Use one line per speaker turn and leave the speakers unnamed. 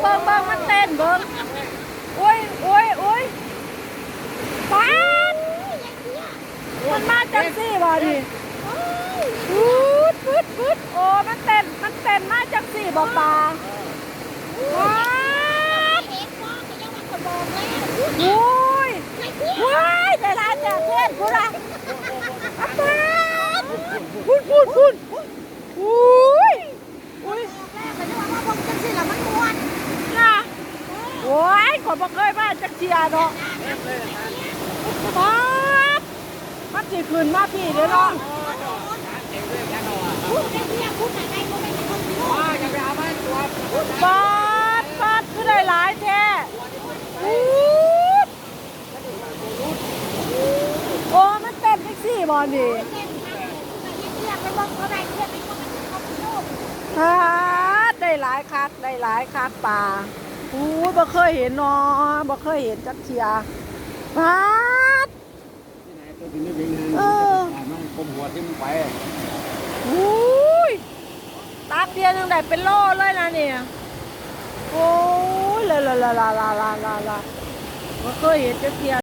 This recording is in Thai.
เบิ่งเบิ่งมันเต้นเบิ่งโอ้ยโอ้ยโอ้ยป๊าดมันมาจังสี่บ่ดิฟืดฟืดฟืดโอ้มันเต้นมันเต้นมาจังสี่บ่ปลาป๊าดโอ้ยว้ายได้ลาจากเทศพุ่นละป๊าดพุ่นพุ่นพุ่นอุ้ย อยบ่เคยมานจักเทียเนาะป๊าบมันสิขึ้นมาพี่เด้อน้องพูดได้เที่ยงพื่ป๊าบป๊าบคือได้หลายแท้อู้อมัเต้นบที่สี่บอกด้ฮ่ไดฮาได้หลายคักได้หลายคักป่า อู้บ่เคยเห็นนาะบ่เคยเห็นจักเทียปัดเออ
มันกลมหัวที่มันไป
อู้ยตักเทียนึงได้เป็นโลเลยนะเนี่ยโอ้ยลาลาลาลาลาลาลาบ่เคยเห็นจักเทีย